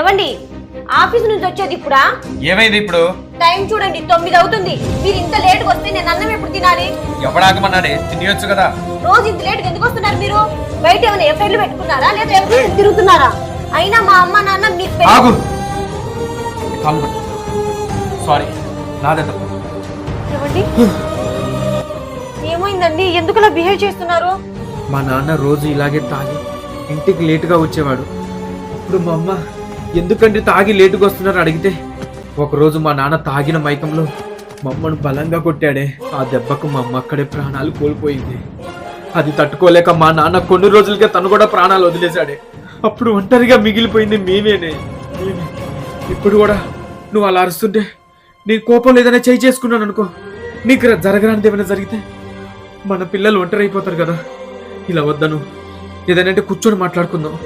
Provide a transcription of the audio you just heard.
ఎవండి office నుంచి వచ్చేది ఇప్పుడా? ఏమైంది ఇప్పుడు? టైం చూడండి తొమ్మిది అవుతుంది. మీరు ఇంత లేట్గా వస్తే నేను అన్నం ఎప్పుడు తినాలి? ఎవడాగమన్నాడే తినేయొచ్చు కదా. రోజు ఇంత లేట్గా ఎందుకు వస్తున్నారు మీరు? బయట ఏమైనా ఎఫ్ఐఆర్లు పెట్టుకున్నారా? లేదా ఎవరైనా తిరుగుతున్నారా? అయినా మా అమ్మ నాన్న మీకు ఆగు! సారీ నాదే తప్పు ఏమండి ఏమైందండి? ఎందుకలా బిహేవ్ చేస్తున్నారు? మా నాన్న రోజు ఇలాగే తాగి ఇంటికి లేటుగా వచ్చేవాడు. ఇప్పుడు మా అమ్మ ఎందుకంటే తాగి లేటుగా వస్తున్నారు అడిగితే? ఒకరోజు మా నాన్న తాగిన మైకంలో మమ్మను బలంగా కొట్టాడే. ఆ దెబ్బకు మా అమ్మ అక్కడే ప్రాణాలు కోల్పోయింది. అది తట్టుకోలేక మా నాన్న కొన్ని రోజులకే తను కూడా ప్రాణాలు వదిలేశాడే. అప్పుడు ఒంటరిగా మిగిలిపోయింది మేమేనే. మేమే. ఇప్పుడు కూడా నువ్వు అలా అరుస్తుంటే నీ కోపం లేదనే చేయి చేసుకున్నాను అనుకో. నీకు జరగరానిది ఏమైనా జరిగితే మన పిల్లలు ఒంటరి అయిపోతారు కదా. ఇలా వద్దను. ఏదైనా అంటే కూర్చొని మాట్లాడుకుందాం.